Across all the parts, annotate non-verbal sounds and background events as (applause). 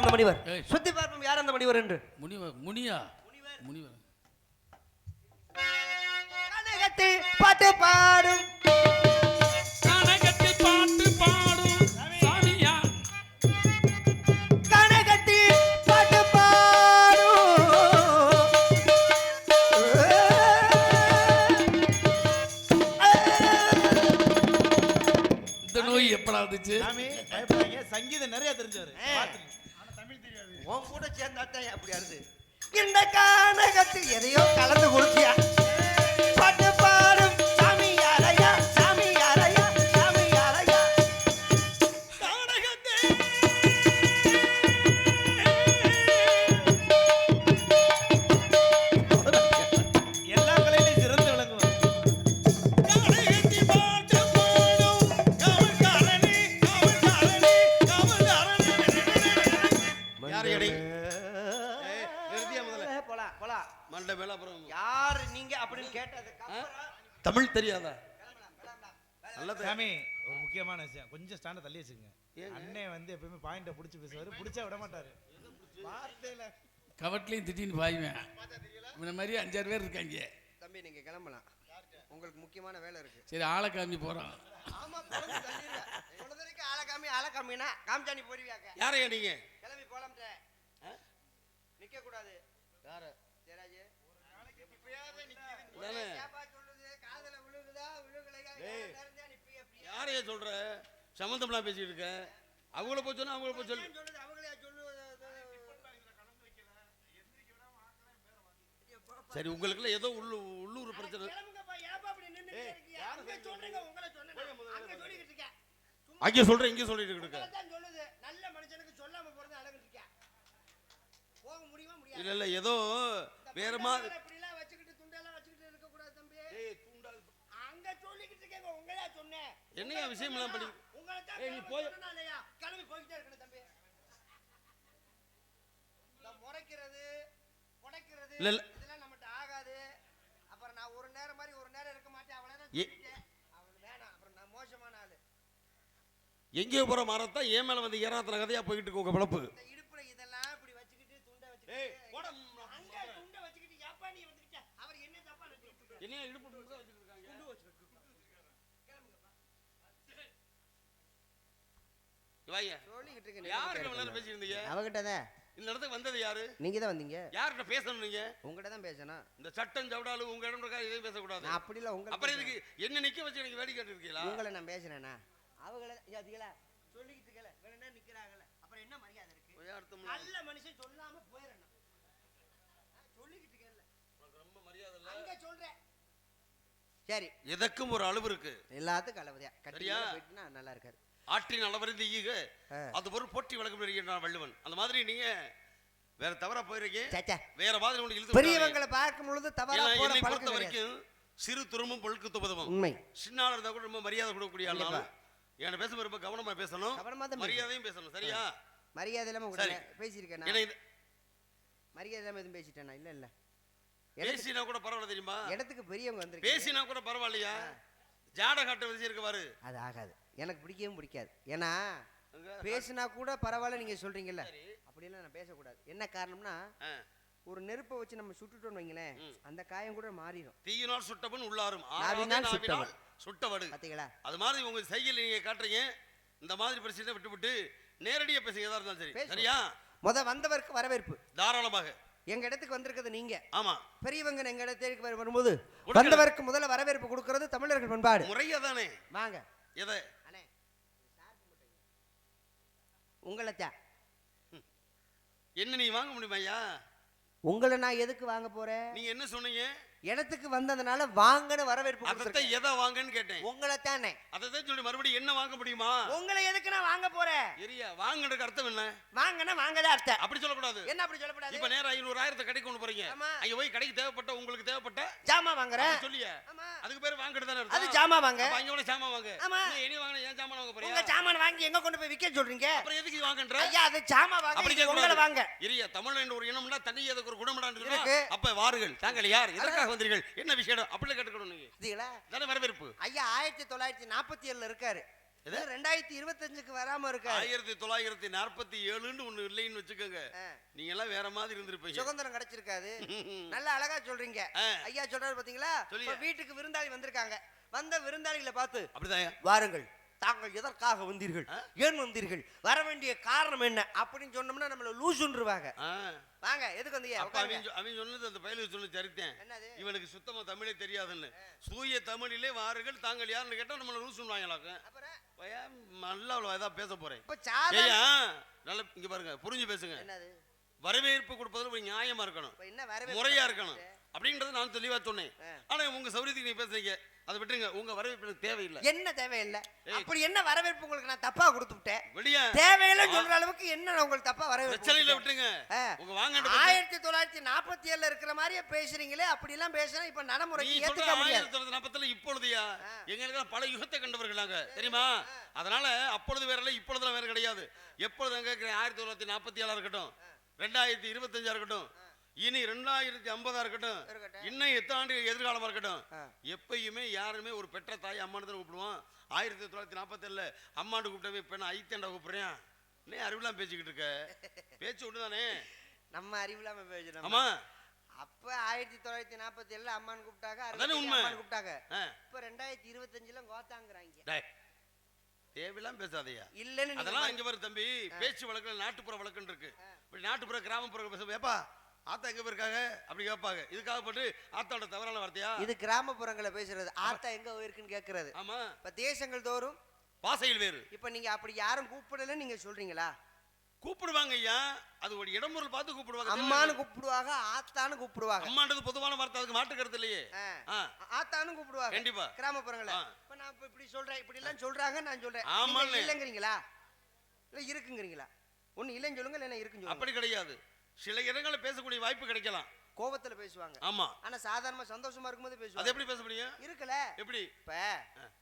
யார் அந்த மணிவர்? ஏய். சுத்தி பார்ப்போம் யார் அந்த மணிவர் என்று? முனிவர் முனியா? முனிவர். பாட்டு பாடும். கனகத்தில் பாட்டு பாடும். சாமியா? கனகத்தில் பாட்டு பாடும். இந்த நோய் எப்படா சங்கீதம் நிறைய தெரிஞ்சவர். உன் கூட சேர்ந்தாத்தான் அப்படி அருது இந்த கானகத்தில் எதையோ கலந்து கொடுத்தியா பாட்டு சாமி ஒரு முக்கியமான விஷயம். கொஞ்சம் ஸ்டாண்ட தள்ளி வச்சுக்கோங்க. அண்ணே வந்து எப்பயுமே பாயிண்ட புடிச்சு பேசுவாரு. புடிச்சா விட மாட்டாரு. வார்த்தையில கவட்லையும் திட்டின்னு பாய்வேன். இந்த மாதிரி அஞ்சாறு பேர் இருக்காங்க. தம்பி நீங்க கிளம்பலாம். உங்களுக்கு முக்கியமான வேலை இருக்கு. சரி ஆளை காமி போறான் ஆமா ஆளை காமி ஆளை காமினா காமிச்சா நீ போடுவியாக்க. யாரையா நீங்க? கிளம்பி போலாம் நிக்க கூடாது யார? ஜெயராஜ். தானே ஏப்பா சொல்லுது காதுல விழுகுதா விழுகலையா டேய். எவ்வளவு நேரம் தான் நிப்பிய அப்படியே? யாரையா சொல்ற? சம்மந்தம்லாம் பேசிட்டு இருக்க. அவங்கள போய் சொன்னா அவங்கள போய் சொல்லு. சரி உங்களுக்குள்ள ஏதோ உள்ளு உள்ளூர் பிரச்சனை. அங்க சொல்றேன் இங்கே சொல்லிட்டு இருக்க. இல்ல இல்ல ஏதோ வேற மாதிரி இப்படிலாம் வச்சுக்கிட்டு துண்டெல்லாம் வச்சுக்கிட்டு இருக்க கூடாது தம்பி அங்க சொல்லிக்கிட்டு சொன்னேன் என்னையா விஷயம் எல்லாம் பண்ணி உங்களை தான் ஏய், நீ போய். கிளம்பி போய்கிட்டே இருக்கணும் தம்பி. இந்த முறைக்கிறது இல்ல. இதெல்லாம் நம்மகிட்ட ஆகாது. அப்புறம் நான் ஒரு நேரம் மாதிரி ஒரு நேரம் இருக்க மாட்டேன். சொல்லிட்டேன். அவன் வேணாம். அப்புறம் நான் மோசமான ஆளு. எங்கேயோ போற மரத்தான் ஏன் மேல வந்து ஏறாத்தன கதையா போய்கிட்டு இருக்கு உங்க பிழப்பு. இடுப்புல இதெல்லாம் இப்படி வச்சுக்கிட்டு துண்டை வச்சுக்கிட்டு போடா, அங்க துண்டை வச்சுக்கிட்டு ஏப்பா நீ வந்துக்கிட்ட அவர் என்ன தப்பா? என்னையா இடுப்பு இவ்வளவு நேரம் பேசிட்டு இருந்தீங்க? அவகிட்ட தான் இந்த இடத்துக்கு வந்தது யாரு? நீங்க தான் வந்தீங்க. யார்கிட்ட பேசணும் நீங்க? உங்ககிட்ட தான் பேசணும். இந்த சட்டம் சவடாலு உங்க இடம் இருக்கா எதையும் பேசக்கூடாது. அப்படி இல்லை உங்களை அப்புறம் இதுக்கு என்ன நிக்க வச்சு எனக்கு வேடி கேட்டு இருக்கீங்களா உங்களை நான் பேசுறேனா அவங்கள அதுகளா சொல்லிக்கிட்டு இருக்கல. வேணா நிக்கிறாங்கல்ல? அப்புறம் என்ன மரியாதை இருக்கு? அர்த்தம் நல்ல மனுஷன் சொல்லாம போயிடணும் சொல்லிக்கிட்டு இருக்கல ரொம்ப மரியாதை இல்ல. அங்க சொல்றேன். சரி. எதற்கும் ஒரு அளவு இருக்கு. எல்லாத்துக்கும் அளவுதியா கட்டியா நல்லா இருக்காரு ஆற்றின் அளவறிந்து ஈக. அது பொருள் போட்டி வழக்கம் வருகின்றான் வள்ளுவன். அந்த மாதிரி நீங்க வேற தவறா போயிருக்கீங்க? வேற மாதிரி உங்களுக்கு இழுத்து பெரியவங்களை பார்க்கும் பொழுது. தவறா போற என்னை பழக்கம் வரைக்கும் சிறு துரும்பும் பொழுக்கு துபதமும் உண்மை. சின்னால இருந்தா கூட ரொம்ப மரியாதை கொடுக்கக்கூடிய ஆள் கண்டிப்பா. என்கிட்ட பேசும்போது ரொம்ப கவனமா பேசணும். மரியாதையும் பேசணும் சரியா? மரியாதை இல்லாம. உடனே பேசியிருக்கேன் மரியாதை இல்லாம எதுவும் பேசிட்டேனா இல்ல இல்ல. பேசினா கூட பரவாயில்ல தெரியுமா? இடத்துக்கு பெரியவங்க வந்திருக்கு பேசினா கூட பரவாயில்லையா? ஜாட காட்ட வச்சு இருக்கு பாரு. அது ஆகாது. எனக்கு பிடிக்கவும் பிடிக்காது. ஏன்னா பேசினா கூட பரவாயில்ல நீங்க சொல்றீங்கல்ல. அப்படியெல்லாம் நான் பேசக்கூடாது. என்ன காரணம்னா. ஒரு நெருப்பை வச்சு நம்ம சுட்டுட்டோம்னு வைங்களேன் அந்த காயம் கூட மாறிடும். தீயினால் சுட்டவன் உள்ளாரும். நாவினால் சுட்டவன். சுட்டவடு. பாத்தீங்களா? அது மாதிரி உங்க செய்கையில் நீங்க காட்டுறீங்க. இந்த மாதிரி பிரச்சனை விட்டு விட்டு நேரடியா பேசுங்க எதா இருந்தாலும் சரி. சரியா? முத வந்தவருக்கு வரவேற்பு. தாராளமாக. எங்க இடத்துக்கு வந்திருக்கிறது நீங்க. ஆமா. பெரியவங்க எங்க இடத்துக்கு வரு- வரும்போது. வந்தவருக்கு முதல்ல வரவேற்பு கொடுக்கிறது தமிழர்கள் பண்பாடு முறையா தானே வாங்க. எதை? அண்ணே உங்களை தான் என்ன நீ வாங்க முடியுமா ஐயா? உங்களை நான் எதுக்கு வாங்க போறேன் நீங்க என்ன சொன்னீங்க? இடத்துக்கு வந்ததுனால வாங்கன்னு வரவேற்பு கொடுத்திருக்கேன். எதை வாங்கன்னு கேட்டேன்? உங்களை தானே அதைத்தான் சொல்லி மறுபடியும் என்ன வாங்க முடியுமா? உங்களை எதுக்கு நான் வாங்க போறேன் எரியா வாங்கறதுக்கு அர்த்தம் என்ன? வாங்கன்னா வாங்கதான் அர்த்தம். அப்படி சொல்லக்கூடாது. என்ன அப்படி சொல்லக்கூடாது? இப்ப நேரம் ஐநூறு ஆயிரத்தை கடைக்கு கொண்டு போறீங்க. அங்க போய் கடைக்கு தேவைப்பட்ட உங்களுக்கு தேவைப்பட்ட ஜாமா வாங்குறேன் அப்படி சொல்லிய. அதுக்கு பேர் வாங்கிட்டு தானே அது ஜாமா வாங்க. அங்க சாமான் வாங்க. ஆமா. நீ இனி வாங்கின ஏன் சாமான் வாங்க உங்க போறியா சாமான் வாங்கி எங்க கொண்டு போய் விக்க சொல்றீங்க? அப்புறம் எதுக்கு வாங்கன்ற? ஐயா அது ஜாமா அப்படி வாங்க கேட்க உங்களை வாங்க. இரியா தமிழ் என்ற ஒரு இனம்னா தனி அதுக்கு ஒரு இருக்கு. அப்ப வாருங்கள். தாங்கள் யார்? எதற்காக வந்தீர்கள் என்ன விஷயம்? அப்படி கேட்டுக்கணும் நீங்க. தானே வரவேற்பு. ஐயா ஆயிரத்தி தொள்ளாயிரத்தி நாற்பத்தி ஏழுல இருக்காரு? இது ரெண்டாயிரத்தி இருபத்தஞ்சுக்கு வராம இருக்காரு. ஆயிரத்தி தொள்ளாயிரத்தி நாற்பத்தி ஏழுன்னு ஒண்ணு இல்லைன்னு வச்சுக்கோங்க. நீங்க எல்லாம் வேற மாதிரி இருந்திருப்பீங்க. சுதந்திரம் கிடைச்சிருக்காது. (laughs) நல்லா அழகா சொல்றீங்க. ஐயா சொல்றாரு பாத்தீங்களா? வீட்டுக்கு விருந்தாளி வந்திருக்காங்க. வந்த விருந்தாளிகளை பார்த்து அப்படிதான் வாருங்கள். தாங்கள் எதற்காக வந்தீர்கள்? ஏன் வந்தீர்கள்? வர வேண்டிய காரணம் என்ன? அப்படின்னு சொன்னோம்னா நம்மள லூசுன்றுவாங்க. வாங்க எதுக்கு வந்தீங்க. அவன் சொன்னது அந்த பயலுக்கு சொன்ன சரித்தேன் இவனுக்கு சுத்தமா தமிழே தெரியாதுன்னு. சூய தமிழிலே வாருங்கள் தாங்கள் யாருன்னு கேட்டா நம்மள அப்புறம்? பையன் நல்லா அவ்வளோ ஏதாவது பேச போறேன். ஏய்யா நல்ல இங்க பாருங்க புரிஞ்சு பேசுங்க. வரவேற்பு கொடுப்பதில் ஒரு நியாயமா இருக்கணும். முறையா இருக்கணும். அப்படின்றத நான் தெளிவா சொன்னேன். ஆனா உங்க சௌரியத்துக்கு நீங்க பேசுறீங்க. அதை விட்டுருங்க உங்க வரவேற்பு தேவையில்லை. என்ன தேவையில்லை. அப்படி என்ன வரவேற்பு உங்களுக்கு நான் தப்பா கொடுத்துட்டேன் வெளியே. தேவையில்லை சொல்ற அளவுக்கு என்ன உங்களுக்கு தப்பா வரவேற்பு பிரச்சனையில. உங்க வாங்க ஆயிரத்தி தொள்ளாயிரத்தி நாற்பத்தி ஏழுல இருக்கிற மாதிரியே பேசுறீங்களே அப்படி எல்லாம் பேசினா இப்ப நீ நடைமுறைக்கு சொல்ற ஏத்துக்க முடியாது. ஆயிரத்தி தொள்ளாயிரத்தி நாற்பத்துல இப்பொழுதையா. எங்களுக்கு பல யுகத்தை கண்டவர்கள் நாங்க தெரியுமா? அதனால அப்பொழுது வேற இல்லை இப்பொழுதுலாம் வேற கிடையாது. எப்பொழுது இருக்கிற ஆயிரத்தி தொள்ளாயிரத்தி நாற்பத்தி ஏழா இருக்கட்டும் ரெண்டாயிரத்தி இருபத்தஞ்சா இருக்கட்டும் இனி ரெண்டாயிரத்தி ஐம்பதா இருக்கட்டும். இன்னும் எத்தனை ஆண்டு எதிர்காலமா இருக்கட்டும். எப்பயுமே யாருமே ஒரு பெற்ற தாய் அம்மானு தான் கூப்பிடுவோம். ஆயிரத்தி தொள்ளாயிரத்தி நாற்பத்தி ஏழுல அம்மாண்டு கூப்பிட்டவே இப்ப நான் ஐத்தேண்டா கூப்பிடுறேன். நீ அறிவுலாம் பேசிக்கிட்டு இருக்க? பேச்சு ஒண்ணுதானே? நம்ம அறிவில்லாம பேசுறோம் ஆமா. அப்ப ஆயிரத்தி தொள்ளாயிரத்தி நாற்பத்தி ஏழுல அம்மான்னு கூப்பிட்டாங்க. அம்மான்னு கூப்பிட்டாங்க. இப்ப ரெண்டாயிரத்தி இருபத்தஞ்சுல கோத்தாங்கிறாங்க. தேவையில்லாம் பேசாதயா. இல்லன்னு அதெல்லாம். இங்க வரும் தம்பி பேச்சு வழக்கில் நாட்டுப்புற வழக்குன்னு இருக்கு. நாட்டுப்புற கிராமப்புற பேச ஏப்பா ஆத்தா எங்க போயிருக்காங்க? அப்படி கேட்பாங்க. இதுக்காக போட்டு ஆத்தாவோட தவறான வார்த்தையா? இது கிராமப்புறங்களை பேசுறது. ஆத்தா எங்க போயிருக்குன்னு கேக்குறது. ஆமா. இப்ப தேசங்கள் தோறும் பாசையில் வேறு. இப்ப நீங்க அப்படி யாரும் கூப்பிடலன்னு நீங்க சொல்றீங்களா? கூப்பிடுவாங்க ஐயா. அது ஒரு இடமுறை பார்த்து கூப்பிடுவாங்க. அம்மான்னு கூப்பிடுவாங்க ஆத்தான்னு கூப்பிடுவாங்க. அம்மான்றது பொதுவான வார்த்தை. அதுக்கு மாட்டு கருத்து இல்லையே. ஆ. ஆ, ஆத்தான்னு கூப்பிடுவாங்க. கண்டிப்பா. கிராமப்புறங்கள. இப்ப நான் இப்ப இப்படி சொல்றேன் இப்படி எல்லாம் சொல்றாங்க நான் சொல்றேன். நீங்க இல்லைங்கிறீங்களா? இல்ல இருக்குங்கிறீங்களா? ஒண்ணு இல்லைன்னு சொல்லுங்க இல்லைன்னா இருக்குன்னு அப்படி கிடையாது. சில இடங்களில் பேசக்கூடிய வாய்ப்பு கிடைக்கலாம். கோபத்துல பேசுவாங்க. ஆமா. ஆனா சாதாரணமா சந்தோஷமா இருக்கும்போது அது பேசுவாங்க எப்படி பேச முடியும்? இருக்குல்ல. எப்படி? இப்ப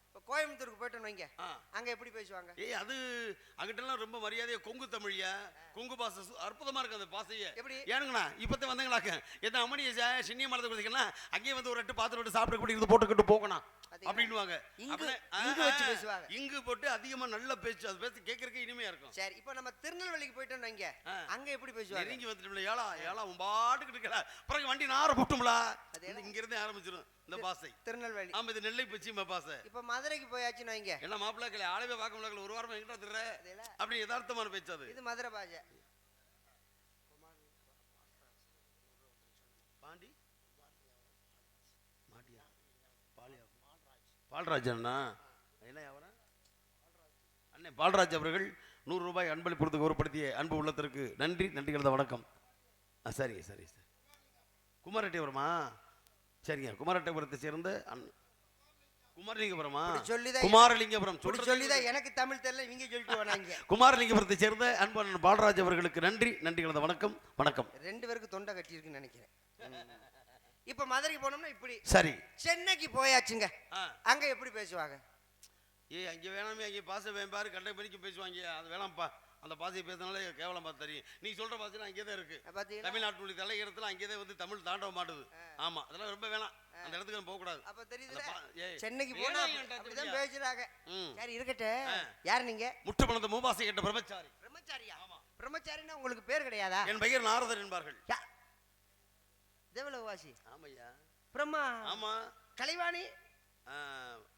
இப்ப கோயம்புத்தூருக்கு போயிட்டோன்னு வைங்க. அங்க எப்படி பேசுவாங்க? ஏய் அது அங்கிட்டலாம் ரொம்ப மரியாதையா கொங்கு தமிழியா? கொங்கு பாசை அற்புதமா இருக்கு அந்த பாசையே. எப்படி? ஏனுங்கண்ணா இப்போத்த வந்தீங்களாக்க? எத்தனை அம்மணி சின்னிய மரத்தை கொடுத்தீங்கன்னா அங்கேயே வந்து ஒரு ரெட்டு பாத்திரம் விட்டு சாப்பிட கூடி இருந்து போட்டுக்கிட்டு போகணும். பாத்தீங்களா? அப்படின்னுவாங்க. இங்கு- இங்கு வச்சு பேசுவாங்க. இங்கு போட்டு அதிகமா நல்ல பேச்சு அது பேசி கேட்கறதுக்கு இனிமையா இருக்கும். சரி இப்ப நம்ம திருநெல்வேலிக்கு போயிட்டோன்னு வைங்க. ஆ. அங்க எப்படி பேசுவாங்க? நெருங்கி வந்துட்டு ஏழா ஏழா உன் பாட்டுக்கிட்டு இருக்கல பிறகு வண்டி நார போட்டும்ல? இங்க இருந்தே ஆரம்பிச்சிடும் இந்த பாசை. திருநெல்வேலி. ஆமா இது நெல்லை பச்சிம பாசை. இப்ப மதுரைக்கு போயாச்சுன்னு வைங்க. என்ன மாப்பிள்ளைக்களை ஆளவே பார்க்க முடியல ஒரு வாரமா எங்கிட்ட வந்துடுற? அப்படி யதார்த்தமான பேச்சு அது. இது மதுரை பாஷை. பால்ராஜ் அண்ணா. என்ன அவரா அண்ணே பால்ராஜ் அவர்கள் நூறு ரூபாய் அன்பளிப்புறதுக்கு ஒருப்படுத்திய அன்பு உள்ளத்திற்கு நன்றி நன்றி கலந்த வணக்கம். ஆ சரி சரி சரி. குமாரட்டிபுரமா? சரிங்க குமாரட்டிபுரத்தை சேர்ந்த அண் குமாரலிங்கபுரமா? சொல்லிதான் குமாரலிங்கபுரம். சொல்றது சொல்லிதான் எனக்கு தமிழ் தெரியல இவங்க சொல்லிட்டு வராங்க. குமாரலிங்கபுரத்தை சேர்ந்த அன்பு அண்ணன் பால்ராஜ் அவர்களுக்கு நன்றி நன்றி கலந்த வணக்கம் வணக்கம். ரெண்டு பேருக்கு தொண்டை கட்டியிருக்குன்னு நினைக்கிறேன். இப்ப மதுரைக்கு போனோம்னா இப்படி. சரி. சென்னைக்கு போயாச்சுங்க. அங்க எப்படி பேசுவாங்க? ஏய் அங்கே வேணாமே அங்கே பாச வேம்பாரு கண்டை மணிக்கு பேசுவாங்க. அது வேணாம்ப்பா. அந்த பாசையை பேசினாலே கேவலம் பார்த்து தெரியும். நீ சொல்ற பாசை அங்கே தான் இருக்கு. தமிழ்நாட்டுடைய தலையிடத்துல அங்கே தான் வந்து தமிழ் தாண்டவ மாட்டுது ஆமா அதெல்லாம் ரொம்ப வேணாம். அந்த இடத்துக்கு நம்ம போகக்கூடாது. அப்ப ஏய், சென்னைக்கு போனா அப்படிதான்? பேசுறாங்க. சரி இருக்கட்டும். யார் நீங்க? முற்று பணத்தை மூபாசை கேட்ட பிரம்மச்சாரி. பிரம்மச்சாரியா? பிரம்மச்சாரின்னா உங்களுக்கு பேர் கிடையாதா? என் பெயர் நாரதர் என்பார்கள். தேவலோகவாசி ஆமையா பிரம்மா. ஆமா. கலைவாணி?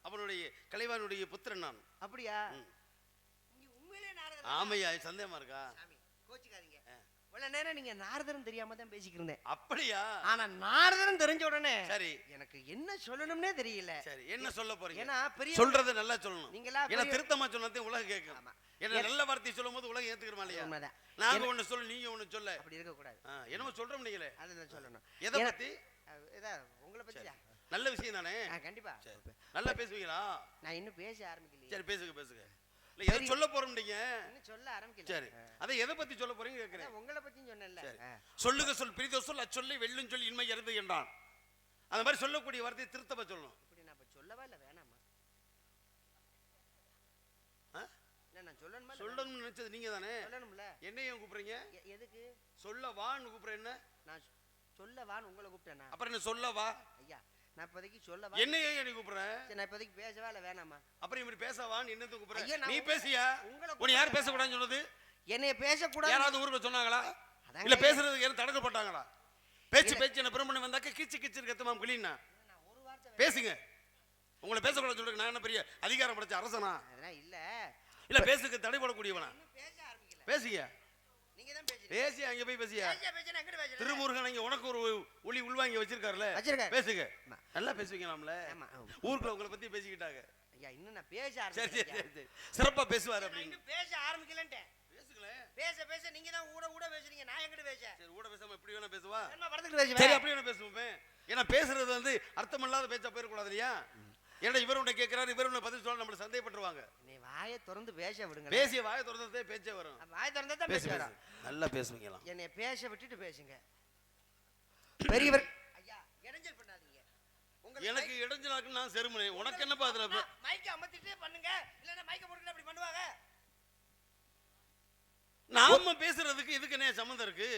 அவனுடைய கலைவானுடைய புத்திரன் நான். அப்படியா? உண்மையிலே ஆமையா சந்தேகமா இருக்கா? சாமி கோச்சிக்காதீங்க. இவ்வளவு நேரம் நீங்க நாரதரும் தெரியாம தான் பேசிக்கிட்டு இருந்தேன். அப்படியா? ஆனா நாரதரும் தெரிஞ்ச உடனே சரி. எனக்கு என்ன சொல்லணும்னே தெரியல. சரி என்ன சொல்ல போறீங்க? ஏன்னா பெரிய சொல்றதை நல்லா சொல்லணும். நீங்களா ஏன்னா திருத்தமா சொன்னதையும் உலகம் கேட்கும். என்ன நல்ல வார்த்தை சொல்லும் போது உலகம் ஏத்துக்கிறோமா இல்லையா? நாங்க ஒண்ணு சொல்ல நீங்க ஒண்ணு சொல்ல. அப்படி இருக்க கூடாது என்னமோ சொல்றோம் நீங்களே. அதுதான் சொல்லணும். எதை பத்தி? உங்களை பத்தியா நல்ல விஷயம் தானே? கண்டிப்பா. நல்லா பேசுவீங்களா? நான் இன்னும் பேச ஆரம்பிக்கலையே. சரி பேசுங்க பேசுங்க. இல்ல எதை சொல்ல போறோம் நீங்க சொல்ல ஆரம்பிக்கல. சரி. அதை எதை பத்தி சொல்ல போறீங்க கேக்குறேன் உங்களை பத்தியும் சொன்னேன்ல. சொல்லுக சொல். பிரித சொல். அச்சொல்லை வெல்லும் சொல் இன்மை இருந்து என்றான். அந்த மாதிரி சொல்லக்கூடிய வார்த்தையை திருத்தமா சொல்லணும். இப்படி நான் சொல்லவா இல்ல வேணாமா? சொல்லணும்னு நினைச்சது நீங்க தானே? சொல்லணும்ல. என்னையும் கூப்பிடுறீங்க? எதுக்கு? சொல்ல வான்னு கூப்பிடுற என்ன? நான் சொல்ல வான்னு உங்களை கூப்பிட்டேனா? அப்புறம் என்ன சொல்ல வா? ஐயா நான் இப்போதைக்கு சொல்ல என்ன ஏன் நீ கூப்பிடுற? நான் இப்போதைக்கு பேசவா இல்லை வேணாமா? அப்புறம் இப்படி பேசவான்னு என்னது கூப்பிடுற? நீ பேசியா? உங்களை யார். பேசக்கூடாதுன்னு சொன்னது என்னைய பேசக்கூடாது. யாராவது ஊருக்கு சொன்னாங்களா? இல்ல. பேசுறதுக்கு யாரும் தடுக்கப்பட்டாங்களா பேச்சு. பேச்சு என்ன பிரம்மணம் வந்தாக்க கிச்சு கிச்சு கத்துமாம் கிளீனா பேசுங்க. உங்களை பேசக்கூடாது சொல்றேன் நான் என்ன பெரிய அதிகாரம் படைச்ச அரசனா? இல்ல. இல்ல பேசுக்கு தடைபடக்கூடியவனா? இன்னும் பேச ஆரம்பிக்கல. பேசிய நீங்க தான் பேசுறீங்க பேசி அங்க போய் பேசியா? பேச பேச நான் எங்கிட்டு பேசுறேன் திருமுருகன் இங்க உனக்கு ஒரு ஒளி உள்வாங்கி வச்சிருக்காருல. வச்சிருக்காரு. பேசுங்க. நல்லா பேசுவீங்களாம்ல. ஊருக்குள்ள உங்களை பத்தி பேசிக்கிட்டாங்க. ஐயா இன்னும் நான் பேச சரி சரி சரி சரி. சிறப்பா பேசுவார் நான் அப்படின்னு. பேச ஆரம்பிக்கலன்ட்டேன். பேச பேச நீங்க தான் ஊட ஊட பேசுறீங்க. நான் எங்கிட்டு பேச? சரி கூட பேசாம எப்படி வேணா பேசுவா? படத்துக்கு சரி பேசுவேன் அப்படி வேணா பேசுவோமே. ஏன்னா பேசுறது வந்து அர்த்தமில்லாத பேச்சா போயிடக்கூடாது இல்லையா? ஏன்னா இவர் உன்னை கேட்கிறாரு இவர் உன்னை பதில் சொல்ல நம்மள சந்தேகப்பட்டுருவாங்க. நீ வாயை திறந்து பேச விடுங்க பேசிய வாயை திறந்ததே பேச்சே வரும். வாயை திறந்தா தான் பேசு வரும். நல்லா பேசுவீங்களாம். என்னை பேச விட்டுட்டு பேசுங்க. பெரியவர் ஐயா இடைஞ்சல் பண்ணாதீங்க. உங்களுக்கு எனக்கு இடைஞ்சலாக்கு நான் செருமனே. உனக்கு என்னப்பா அதுல? மைக்க அமர்த்திட்டு பண்ணுங்க. இல்லன்னா மைக்க போட்டுட்டு அப்படி பண்ணுவாங்க. நாம பேசுறதுக்கு இதுக்கு என்ன சம்மந்தம் இருக்கு?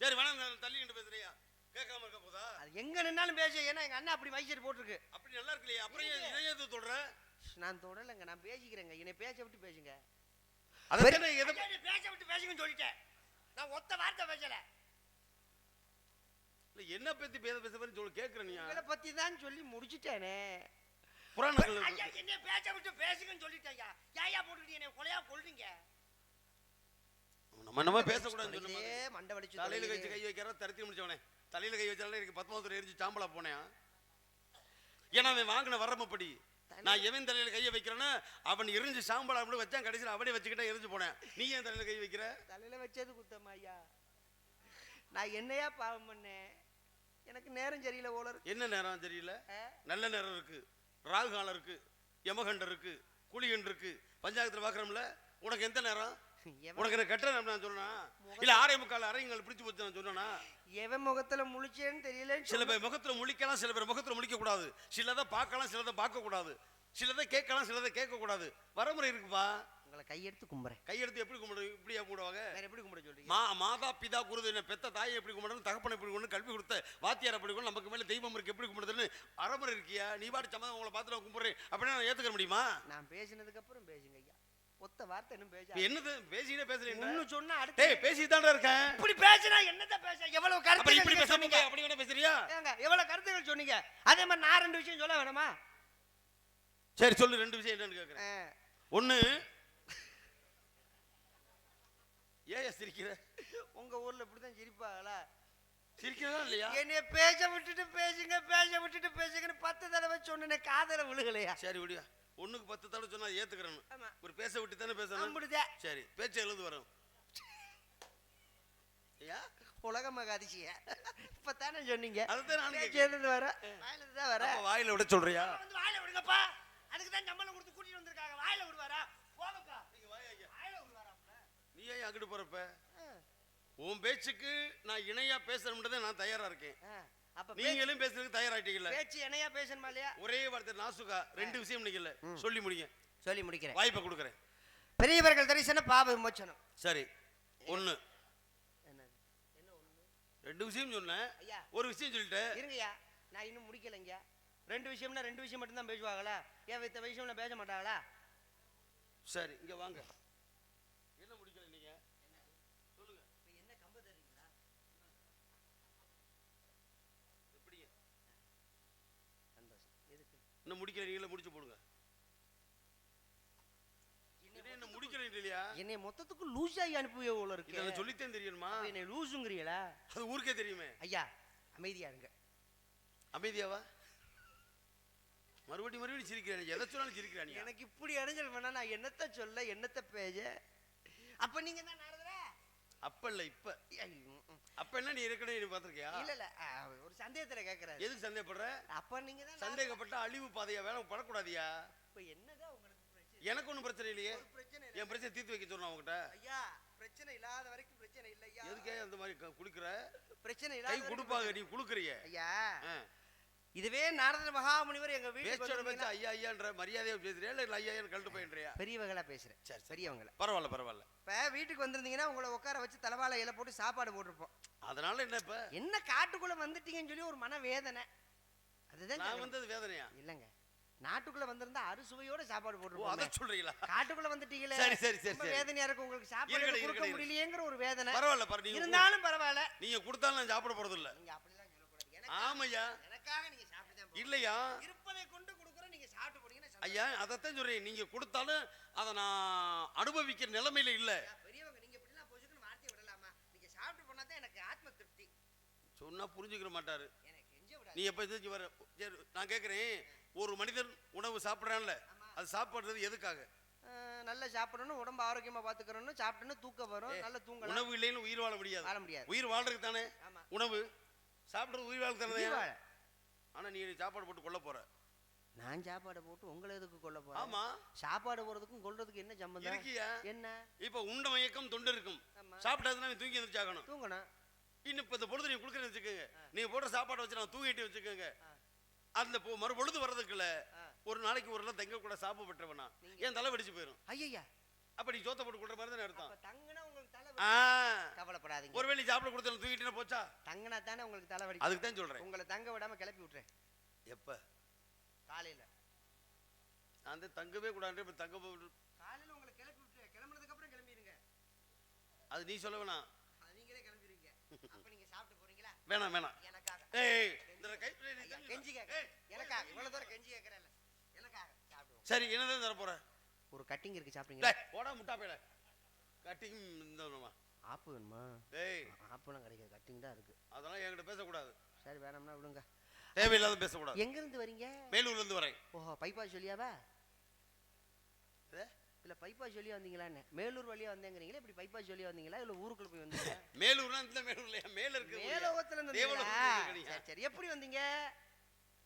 சரி வேணா நான் தள்ளிக்கிட்டு பேசுறியா? கேட்காம இருக்க போதா? அது எங்க நின்னாலும் பேச ஏன்னா எங்க அண்ணா அப்படி மைசெட் போட்டிருக்கு. அப்படி நல்லா இருக்கு இல்லையா அப்புறம் இதை எது தொடர நான் தொடலைங்க நான் பேசிக்கிறேங்க. என்னை பேச விட்டு பேசுங்க. அதுக்கு எதை பேச விட்டு பேசுங்கன்னு சொல்லிட்டேன். நான் ஒத்த வார்த்தை பேசல. இல்ல, என்ன பத்தி பேச பேச பேச சொல்லு கேக்குறேன் நீ. உங்களை பத்தி தான் சொல்லி முடிச்சிட்டேனே. புராணங்கள் ஐயா. என்னை பேச விட்டு பேசுங்கன்னு சொல்லிட்டேன் ஐயா. ஏயா போட்டுக்கிட்டு என்னை கொலையா கொல்றீங்க? நம்ம நம்ம பேசக்கூடாதுன்னு இதே மாதிரி. மண்டை வலிச்சு தலையில. கை கை வைக்கிற தருத்தி முடிச்சவனே. தலையில கை வச்சாலே எனக்கு பத்மாவத்துல எரிஞ்சு சாம்பலா போனேன். ஏன்னா அவன் வாங்கின வரம்பப்படி. நான் எவன் தலையில கையை வைக்கிறேன்னா அவன் எரிஞ்சு சாம்பலா அப்படி வச்சான் கடைசியில் அவனே வச்சுக்கிட்டே எரிஞ்சு போனேன். நீ ஏன் தலையில கை வைக்கிற? தலையில வச்சது குத்தமா ஐயா. நான் என்னையா பாவம் பண்ணேன்? எனக்கு நேரம் சரியில்லை போல இருக்கு. என்ன நேரம் தெரியல ஆ? நல்ல நேரம் இருக்கு. ராகு காலம் இருக்கு. யமகண்டம் இருக்கு. குளிகன் இருக்கு. பஞ்சாயத்துல பாக்குறோம்ல உனக்கு எந்த நேரம்? உனக்கு கெட்ட நேரம் நான் சொன்னா இல்ல ஆறே முக்கால் அரைங்கள் பிடிச்சு போச்சு நான் சொன்னா எவன் முகத்துல முழிச்சேன்னு தெரியல சில பேர் முகத்துல முழிக்கலாம் சில பேர் முகத்துல முழிக்க கூடாது சிலதை பார்க்கலாம் சிலதை பார்க்க கூடாது சிலதை கேட்கலாம் சிலதை கேட்க கூடாது வரமுறை இருக்குப்பா. உங்களை கையெடுத்து கும்புறேன். கையெடுத்து எப்படி கும்பிடு இப்படியா கும்பிடுவாங்க வேற எப்படி கும்பிட சொல்றீங்க? மா மாதா பிதா குருது என்ன பெத்த தாயை எப்படி கும்பிடணும் தகப்பனை எப்படி கும்பிடணும் கல்வி கொடுத்த வாத்தியார் எப்படி கும்பிடணும் நமக்கு மேல தெய்வம் இருக்கு எப்படி கும்பிடுதுன்னு அறமுறை இருக்கியா? நீ பாட்டு சம்மந்தம் உங்களை பார்த்து நான் கும்பிடுறேன். அப்படின்னா நான் ஏத்துக்க முடியுமா? நான் பேசினதுக்கு அப்புறம் பேசுங்க. ஒத்த வார்த்தை இன்னும் பேச என்னது? பேசிக்கிட்டே பேசுறேன் இன்னும் சொன்னா அடுத்து டேய் பேசிட்டு இருக்கேன். இப்படி பேசினா என்னத்த பேச எவ்வளவு அப்புறம் இப்படி பேசாம அப்படி வேணா பேசுறியா? ஏங்க எவ்வளவு கருத்துகள் சொன்னீங்க? அதே மாதிரி நான் ரெண்டு விஷயம் சொல்ல வேணாமா? சரி சொல்லு ரெண்டு விஷயம் என்னன்னு கேக்குறேன். ஒண்ணு ஏன் சிரிக்கிற? உங்க ஊர்ல இப்படிதான் சிரிப்பாங்களா? சிரிக்கிறதா இல்லையா? என்னைய பேச விட்டுட்டு பேசுங்க பேச விட்டுட்டு பேசுங்கன்னு பத்து தடவை சொன்னேன் காதல விழுகலையா? சரி விடியா. ஒண்ணுக்கு பத்து தடவை சொன்னா ஏத்துக்கிறேன் ஆமா. ஒரு பேச விட்டு தானே பேசணும்? அம்பிடுதே. சரி பேச்சு எழுந்து வரும் ஐயா உலக மகாதிசிய இப்பதானே சொன்னீங்க. அதுதான் நானும் கேட்கிறேன். எழுந்து வர வாயில இருந்து தான் வர. அப்ப வாயில விட சொல்றியா? வந்து வாயில விடுங்கப்பா. அதுக்கு தான் சம்பளம் கொடுத்து கூட்டிட்டு வந்திருக்காங்க. வாயில விடுவாரா? போங்கப்பா. வாயில விடுவாராப்ல நீ ஏன் அங்கிட்டு போறப்ப? உன் பேச்சுக்கு நான் இணையா பேசணும்ன்றதை நான் தயாரா இருக்கேன். அப்ப நீங்களும் பேசுறதுக்கு தயாராயிட்டீங்கல்ல? பேச்சு என்னையா பேசணுமா இல்லையா? ஒரே வார்த்தை நாசுகா ரெண்டு விஷயம் நிக்கல. சொல்லி முடிங்க. சொல்லி முடிக்கிறேன். வாய்ப்பை கொடுக்குறேன். பெரியவர்கள் தரிசனம் பாப விமோச்சனம். சரி ஒண்ணு. ரெண்டு விஷயம் சொன்னேன். ஒரு விஷயம் சொல்லிட்டேன். இருங்கய்யா நான் இன்னும் முடிக்கலைங்க. ரெண்டு விஷயம்னா ரெண்டு விஷயம் மட்டும் தான் பேசுவாங்களா? ஏன் வித்த விஷயம்னா பேச மாட்டாங்களா? சரி இங்க வாங்க என்ன முடிக்கல நீங்க சொல்லுங்க என்ன கம்பு தரீங்களா எப்படிங்க சந்தோஷம் எதுக்கு முடிக்கல நீங்களே முடிச்சு போடுங்க. என்ன முடிக்கல இல்லையா? என்னை மொத்தத்துக்கு லூஸ் ஆகி அனுப்புவே உள்ள இருக்கு. இதை நான் சொல்லித்தேன் தெரியுமா? அப்ப என்னை லூசுங்கிறீங்களா அது ஊருக்கே தெரியுமே. ஐயா அமைதியா இருங்க. அமைதியாவா? மறுபடியும் மறுபடியும் சிரிக்கிறேன் எதை சொன்னாலும் சிரிக்கிறான். எனக்கு இப்படி இடைஞ்சல் பண்ணா நான் என்னத்த சொல்ல என்னத்த பேச? அப்ப நீங்க தான் நாரதரா அப்ப இல்ல இப்ப. அப்ப என்ன நீ ஏற்கனவே நீ பாத்திருக்கியா இல்ல இல்ல. ஒரு சந்தேகத்துல கேக்குறாரு. எதுக்கு சந்தேகப்படுற? அப்ப நீங்க தான் சந்தேகப்பட்ட அழிவு பாதையா வேலை படக்கூடாதியா? இப்ப என்னதான் உங்களுக்கு பிரச்சனை? எனக்கு ஒண்ணும் பிரச்சனை இல்லையே. இல்ல. என் பிரச்சனை தீர்த்து வைக்க சொன்னா உங்ககிட்ட ஐயா பிரச்சனை இல்லாத வரைக்கும் பிரச்சனை இல்ல ஐயா எதுக்கே அந்த மாதிரி க- குடுக்குற பிரச்சனை கை இல்லாத வரைக்கும் கொடுப்பாங்க. நீ குடுக்குறிய ஐயா இதுவே நாரத மகாமுனிவர் எங்க வந்தீங்கன்னா- ஐயா ஐயான்ற மரியாதையா பேசுறியா? இல்ல ஐயா ஐயான்னு கழட்டு பெரியவங்களா பேசுறேன் சரி. பெரியவங்கள. பரவாயில்ல பரவாயில்ல. இப்ப வீட்டுக்கு வந்திருந்தீங்கன்னா உங்களை உட்கார வச்சு தலைவாழை இலை போட்டு சாப்பாடு போட்டிருப்போம். அதனால என்ன இப்ப? என்ன காட்டுக்குள்ள வந்துட்டீங்கன்னு சொல்லி ஒரு மன வேதனை அதுதான் நான். வந்தது வேதனையா? இல்லங்க. நாட்டுக்குள்ள வந்திருந்தா அறுசுவையோட சாப்பாடு ஓ போட்டுருப்போம். அதை சொல்றீங்களா? காட்டுக்குள்ள வந்துட்டீங்களே. சரி, சரி, சரி. வேதனையா இருக்கு உங்களுக்கு. சாப்பாடு கொடுக்க. முடியலையேங்கிற ஒரு வேதனை. பரவாயில்ல பாரு நீங்க இருந்தாலும் பரவாயில்ல. நீங்க கொடுத்தாலும் நான் சாப்பிட போறது இல்ல நீங்க அப்படிலாம் சொல்லக்கூடாது. ஆமையா? எனக்காக நீங்க சாப்பிட்டு தான் போகணும். இல்லையா? இருப்பதை கொண்டு கொடுக்குறோம் நீங்க சாப்பிட்டு போனீங்கன்னா சந்தோஷம். ஐயா அதைத்தான் சொல்றேன். நீங்க கொடுத்தாலும் அதை நான் அனுபவிக்கிற நிலைமையில இல்ல. சொன்னா புரிஞ்சுக்கிற மாட்டாரு. நீ எப்ப எதிர்த்து வர? சரி, நான் கேட்கிறேன் ஒரு மனிதன் உணவு சாப்பிடுறான்ல அது சாப்பிடுறது எதுக்காக? நல்லா சாப்பிடணும் உடம்பு ஆரோக்கியமா பாத்துக்கணும் சாப்பிட்டோன்னு தூக்கம் வரும். நல்லா தூங்கலாம். உணவு இல்லைன்னு உயிர் வாழ முடியாது. வாழ முடியாது. உயிர் வாழ்றதுக்கு தானே? உணவு. சாப்பிடுறது உயிர் வாழ்க்கை தானே. ஆனா நீ சாப்பாடு போட்டு கொல்ல போற. நான் சாப்பாடு போட்டு உங்களை எதுக்கு கொல்ல போறேன்? ஆமா. சாப்பாடு போறதுக்கும் கொல்றதுக்கு என்ன சம்பந்தம்? இருக்கியா? என்ன? இப்ப உண்ட மயக்கம் தொண்டு இருக்கும். நீ தூங்கி எந்திரிச்சாகணும். தூங்கணும். இன்னும் இப்ப இந்த பொழுது நீ கொடுக்குறேன்னு வச்சுக்கோங்க. நீங்க போடுற சாப்பாடு வச்சு நான் தூங்கிட்டு வச்சுக்கோங்க. அந்த பொ- மறு பொழுது வர்றதுக்குள்ள. ஒரு நாளைக்கு ஒரு நாள் தங்க கூட சாப்பிட பெற்றவனா? என் தலை வெடிச்சு போயிடும் ஐயா அப்ப நீ சோத்த போட்டு கொடுற மாதிரி தானே அர்த்தம்? தங்குனா உங்களுக்கு தலை. கவலைப்படாதீங்க. ஒருவேளை நீ சாப்பிட கொடுத்தா தூங்கிட்டு போச்சா? தங்குனா தானே உங்களுக்கு தலை வலி அதுக்கு தான் சொல்றேன். உங்களை தங்க விடாம கிளப்பி விட்டுறேன். எப்ப? காலையில. நான் வந்து தங்கவே கூடாது இப்ப தங்க போ- காலையில உங்களை கிளப்பி கிளம்புனதுக்கு அப்புறம் கிளம்பிடுங்க அது நீ சொல்ல வேணாம். அது நீங்களே கிளம்பிடுவீங்க அப்ப நீங்க சாப்பிட்டு போறீங்களா? வேணாம் வேணாம். எனக்காக. ஏய் இந்த கை கெஞ்சி கேட்க எனக்காக. இவ்வளவு தூரம் கெஞ்சி கேட்கறேன் எனக்காக. சாப்பிடுவோம். சரி என்னதான் தர போற? ஒரு கட்டிங் இருக்கு சாப்பிடுறீங்களா டேய், போடா முட்டா போயிட கட்டிங் இந்த வேணுமா? ஆப்பு வேணுமா? டேய். ஆப்புலாம் கிடைக்காது. கட்டிங் தான் இருக்கு. அதெல்லாம் என்கிட்ட பேசக்கூடாது. சரி வேணாம்னா விடுங்க. தேவையில்லாத பேசக்கூடாது. எங்க இருந்து வரீங்க? மேலூர்ல இருந்து வரேன். ஓஹோ பைப்பா சொல்லியாவா எது? இல்ல பைப்பா சொல்லி வந்தீங்களான்னு. மேலூர் வழியா வந்தேங்கிறீங்களா? இப்படி பைப்பா சொல்லி வந்தீங்களா? இல்ல ஊருக்குள்ள போய் வந்தீங்களா? மேலூர்னா இந்த மேலூர்ல மேல இருக்கு மேலோகத்துல இருந்து. சரி எப்படி வந்தீங்க?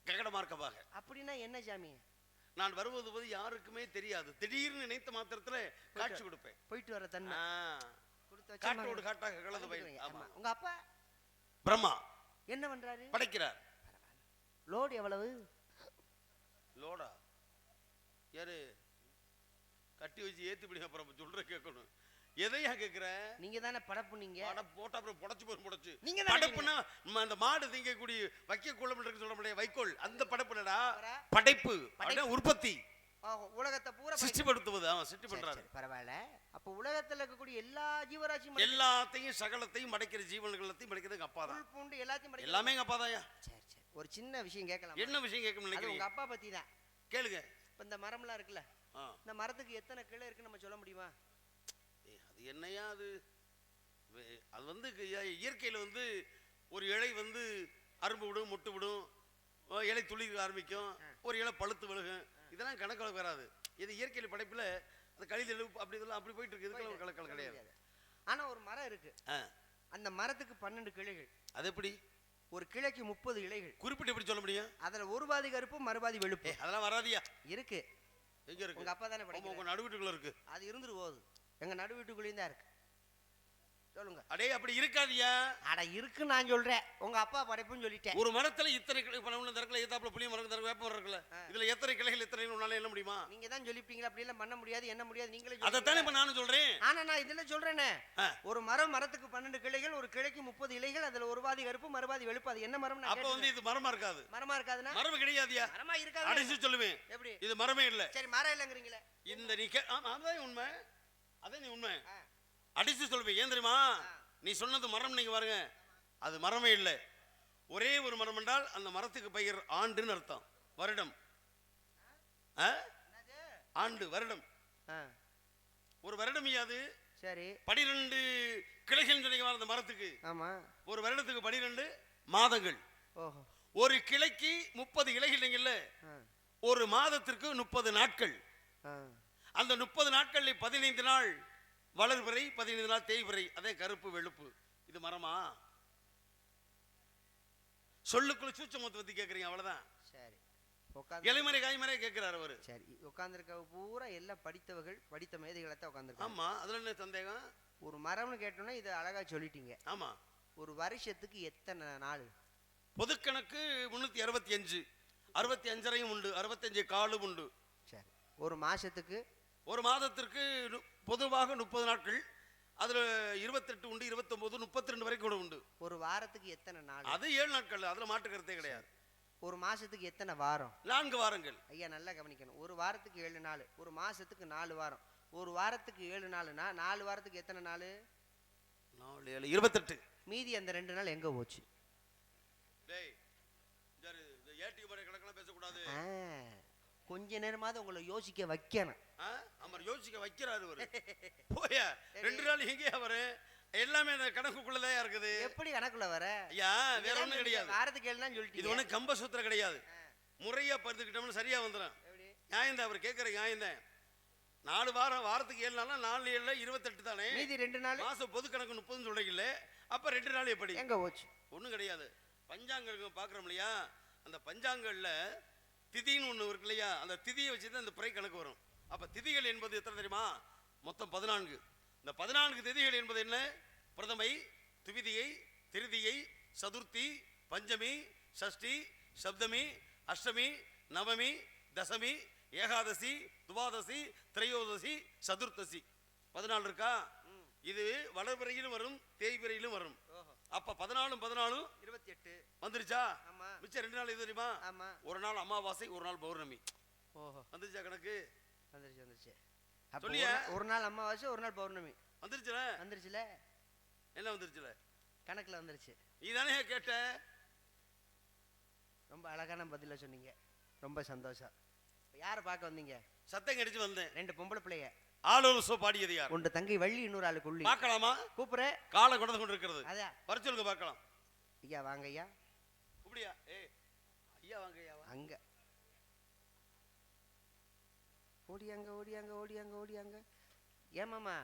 ககட மார்க்கமாக. அப்படின்னா என்ன சாமி? நான் வருவது போது யாருக்குமே தெரியாது. திடீர்னு நினைத்த மாத்திரத்துல காட்சி கொடுப்பேன். போயிட்டு வர தன்மை. காட்டோடு காட்டாக கலந்து போய் கலந்துக்குவீங்க. ஆமா. ஆமா. உங்க அப்பா பிரம்மா. என்ன பண்றாரு? படைக்கிறார். லோடு எவ்வளவு? லோடா? யாரு? கட்டி வச்சு ஏத்தி பிடி அப்புறம் சொல்ற கேட்கணும். எதையா கேக்குற? நீங்க தானே படப்புனீங்க பட போட்டா அப்புறம் புடைச்சு போய் புடைச்சு. நீங்க படைப்புனா அந்த மாடு திங்கக்கூடிய வைக்க குளம் சொல்ல முடியாது. வைக்கோல். அந்த படைப்புலடா? படைப்பு. உற்பத்தி. உலகத்தை பூரா சிருஷ்டிப்படுத்துவது. அவன் சிருஷ்டி சரி, பண்றாரு பரவாயில்ல. அப்ப உலகத்துல இருக்கக்கூடிய எல்லா ஜீவராசியும் எல்லாத்தையும் சகலத்தையும் படைக்கிற ஜீவன்கள் எல்லாத்தையும் படைக்கிறது எங்க அப்பா தான் பூண்டு எல்லாத்தையும் எல்லாமே எங்க அப்பா தான் ஒரு சின்ன விஷயம் கேட்கலாம்? என்ன விஷயம் கேட்கணும்னு அது உங்க அப்பா பத்தி தான் கேளுங்க. இப்ப இந்த மரம்லாம் இருக்குல்ல. இந்த மரத்துக்கு எத்தனை கிளை இருக்குன்னு நம்ம சொல்ல முடியுமா? அது என்னையா அது? அது வந்து இயற்கையில வந்து ஒரு இலை வந்து அரும்பு விடும் மொட்டு விடும் இலை துளிர்க்க ஆரம்பிக்கும் ஒரு இலை பழுத்து விழுகும். இதெல்லாம் கணக்கில் வராது. இது இயற்கையில படைப்புல அந்த கழிதல் அப்படி இதெல்லாம் அப்படி போயிட்டு இருக்கு. இதுக்கெல்லாம் ஒரு கணக்கில் கிடையாது. முடியாது. ஆனா ஒரு மரம் இருக்கு. அந்த மரத்துக்கு பன்னெண்டு கிளைகள். அது எப்படி? ஒரு கிளைக்கு முப்பது இலைகள். குறிப்பிட்டு எப்படி சொல்ல முடியும்? அதுல ஒரு பாதி கருப்பு மறுபாதி வெளுப்பு. அதெல்லாம் வராதியா? இருக்கு. எங்க இருக்கு? உங்க அப்பா தானே உங்க நடுவீட்டுக்குள்ள இருக்கு. அது இருந்துட்டு போகுது எங்க நடு வீட்டுக்குள்ளேயும் தான் இருக்கு. சொல்லுங்க. அடே அப்படி இருக்காதியா? அட இருக்கு நான் சொல்றேன். உங்க அப்பா படைப்புன்னு சொல்லிட்டேன். ஒரு மரத்துல இத்தனை கிளை பழம் தரக்கல ஏத்தாப்புல புளிய மரம் தரக்கு வேப்ப மரம் இருக்குல்ல இதுல எத்தனை கிளைகள் எத்தனை உன்னால என்ன முடியுமா? நீங்க தான் சொல்லிட்டீங்களா அப்படி எல்லாம் பண்ண முடியாது என்ன முடியாது நீங்களே சொல்றீங்க. இப்ப நானும் சொல்றேன். ஆனா நான் இதுல சொல்றேனே. ஒரு மரம் மரத்துக்கு பன்னெண்டு கிளைகள் ஒரு கிளைக்கு முப்பது இலைகள் அதுல ஒரு பாதி கருப்பு மறுபாதி வெளுப்பு. அது என்ன மரம் அப்ப வந்து இது மரமா இருக்காது. மரமா இருக்காதுன்னா? மரம் கிடையாதியா? மரமா இருக்காது. அடிச்சு சொல்லுவேன். எப்படி? இது மரமே இல்ல. சரி மரம் இல்லைங்கிறீங்களே. இந்த நீ கே- ஆமா அதுதான் உண்மை. அதான் நீ உண்மை. அடிச்சு சொல்லுவேன் ஏன் தெரியுமா? நீ சொன்னது மரம் நீங்க பாருங்க. அது மரமே இல்லை. ஒரே ஒரு மரம் என்றால் அந்த மரத்துக்கு பெயர் ஆண்டுன்னு அர்த்தம். வருடம்? ஆண்டு வருடம். ஒரு வருடம் அது சரி. பனிரெண்டு கிளைகள் சொன்னீங்க அந்த மரத்துக்கு. ஆமா. ஒரு வருடத்துக்கு பனிரெண்டு மாதங்கள். ஒரு கிளைக்கு முப்பது இலைகள் இல்லைங்கல்ல ஒரு மாதத்திற்கு முப்பது நாட்கள். அந்த முப்பது நாட்களில் பதினைந்து நாள் வளர்பிறை பதினைந்து நாள் தேய்பிறை. அதே கருப்பு வெளுப்பு. இது மரமா? சொல்லுக்குள்ள சூச்சமத்தை பத்தி கேக்குறீங்க அவ்வளவுதான். சரி. இலைமறை காய்மறை கேட்கிறாரு அவரு. சரி. உட்காந்துருக்க பூரா எல்லாம் படித்தவர்கள் படித்த மேதைகளை தான் உட்காந்துருக்காங்க ஆமா. அதுல என்ன சந்தேகம்? ஒரு மரம்னு கேட்டோன்னா இதை அழகா சொல்லிட்டீங்க. ஆமா. ஒரு வருஷத்துக்கு எத்தனை நாள்? பொதுக்கணக்கு முன்னூத்தி அறுபத்தி அஞ்சு. அறுபத்தி அஞ்சரையும் உண்டு. அறுபத்தஞ்சு காலும் உண்டு. சரி. ஒரு மாசத்துக்கு? ஒரு மாதத்திற்கு பொதுவாக முப்பது நாட்கள் அதுல இருபத்தெட்டு உண்டு இருபத்தொன்பது முப்பத்தி ரெண்டு வரைக்கும் கூட உண்டு. ஒரு வாரத்துக்கு எத்தனை நாள்? அது ஏழு நாட்கள் அதுல மாற்று கருத்தே கிடையாது. ஒரு மாசத்துக்கு எத்தனை வாரம்? நான்கு வாரங்கள். ஐயா நல்லா கவனிக்கணும். ஒரு வாரத்துக்கு ஏழு நாள் ஒரு மாசத்துக்கு நாலு வாரம். ஒரு வாரத்துக்கு ஏழு நாளுனா நாலு வாரத்துக்கு எத்தனை நாள்? நாலு ஏழு இருபத்தெட்டு. மீதி அந்த ரெண்டு நாள் எங்க போச்சு? டேய் ஏடி முறை கணக்கெல்லாம் பேசக்கூடாது. கொஞ்ச நேரமாவது உங்களை யோசிக்க வைக்கணும்? அவர் யோசிக்க வைக்கிறாரு அவரு. (laughs) போயா ரெண்டு நாள் எங்கேயா அவரு. எல்லாமே இந்த கணக்குக்குள்ளதான் இருக்குது. எப்படி கணக்குல வர? ஐயா வேற ஒண்ணும் கிடையாது. வாரத்துக்கு ஏழு நாள் இது ஒண்ணும் கம்ப சூத்திரம் கிடையாது. முறையா படுத்துக்கிட்டோம்னு சரியா வந்துடும் எப்படி? நியாயம்தான் அவர் கேட்குற நியாயம்தான் நாலு வாரம் வாரத்துக்கு ஏழு நாள்னா நாலு ஏழுல இருபத்தெட்டு தானே? மீதி ரெண்டு நாள்? மாசம் பொது கணக்கு முப்பதுன்னு சொல்றீங்கல்ல. அப்ப ரெண்டு நாள் எப்படி? எங்க போச்சு? ஒண்ணும் கிடையாது. பஞ்சாங்கம் பார்க்குறோம் இல்லையா? அந்த பஞ்சாங்கல்ல திதின்னு ஒண்ணு இருக்கு இல்லையா? அந்த திதியை வச்சு தான் அந்த பிறை கணக்கு வரும். அப்ப திதிகள் என்பது எத்தனை தெரியுமா? மொத்தம் பதினான்கு. இந்த பதினான்கு திதிகள் என்பது என்ன? பிரதமை துவிதியை திருதியை சதுர்த்தி பஞ்சமி சஷ்டி சப்தமி அஷ்டமி நவமி தசமி ஏகாதசி துவாதசி திரையோதசி சதுர்த்தசி. பதினாலு இருக்கா? இது வளர்பிறையிலும் வரும் தேய்பிறையிலும் வரும். அப்ப பதினாலும் பதினாலும் இருபத்தி எட்டு. வந்துருச்சா? மிச்சம் ரெண்டு நாள் எது தெரியுமா? ஆமா. ஒரு நாள் அமாவாசை ஒரு நாள் பௌர்ணமி. ஓஹோ. வந்துருச்சா கணக்கு? வந்துருச்சு வந்துருச்சு. சொல்லியா? ஒரு- நாள் அமாவாசை ஒரு நாள் பௌர்ணமி. வந்துருச்சுல? வந்துருச்சுல? என்ன வந்துருச்சுல? கணக்குல வந்துருச்சு. நீ தானே கேட்ட? ரொம்ப அழகான பதில சொன்னீங்க. ரொம்ப சந்தோஷம். யாரை பார்க்க வந்தீங்க? சத்தம் கடிச்சு வந்தேன். ரெண்டு பொம்பளை பிள்ளைய. ஆலோசோ பாடியது யார்? உண்டு தங்கை வள்ளி இன்னொரு ஆளு கொள்ளி பார்க்கலாமா? கூப்பிடுற காலை கொண்டு கொண்டு இருக்கிறது அதான் வர சொல்லுங்க பார்க்கலாம். ஐயா வாங்க ஐயா. அப்படியா? ஏ ஐயா வாங்க ஐயா வா. அங்க. ஓடியாங்க ஓடியாங்க ஓடியாங்க ஓடியாங்க. ஏமாமா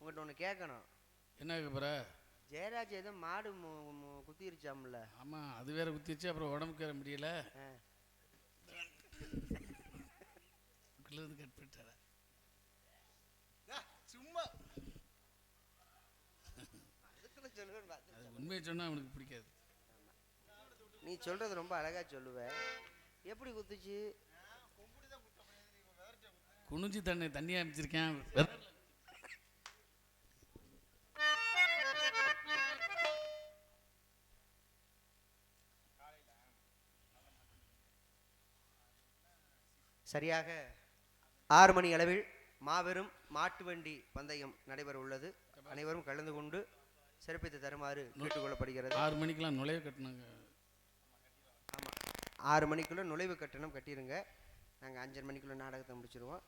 உங்கள்கிட்ட ஒன்று கேட்கணும் என்ன போற? ஜெயராஜ் ஏதோ மாடு குத்திருச்சாம்ல. ஆமா அது வேற குத்திச்சு அப்புறம் உடம்புக்கு வேற முடியல. இருந்து கட் பண்ணிட்டாரா. சும்மா. உண்மையை சொன்னா அவனுக்கு பிடிக்காது. நீ சொல்றது ரொம்ப அழகா சொல்லுவ. எப்படி குத்துச்சு? குனிஞ்சு தண்ணி தண்ணியா அமைச்சிருக்கேன். சரியாக ஆறு மணி அளவில் மாபெரும் மாட்டு வண்டி பந்தயம் நடைபெற உள்ளது. அனைவரும் கலந்து கொண்டு சிறப்பித்து தருமாறு கேட்டுக்கொள்ளப்படுகிறது. ஆறு மணிக்கெல்லாம் நுழைவு கட்டணுங்க. ஆறு மணிக்குள்ளே நுழைவு கட்டணம் கட்டிடுங்க நாங்கள் அஞ்சரை மணிக்குள்ளே நாடகத்தை முடிச்சிடுவோம்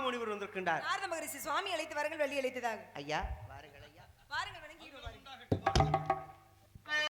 மகாமுனிவர் வந்திருக்கின்றார். நாரத மகரிஷி சுவாமி அழைத்து வாருங்கள் வழி அழைத்ததாக ஐயா. வாருங்கள் ஐயா. வாருங்கள் வணங்கி. வாருங்கள்.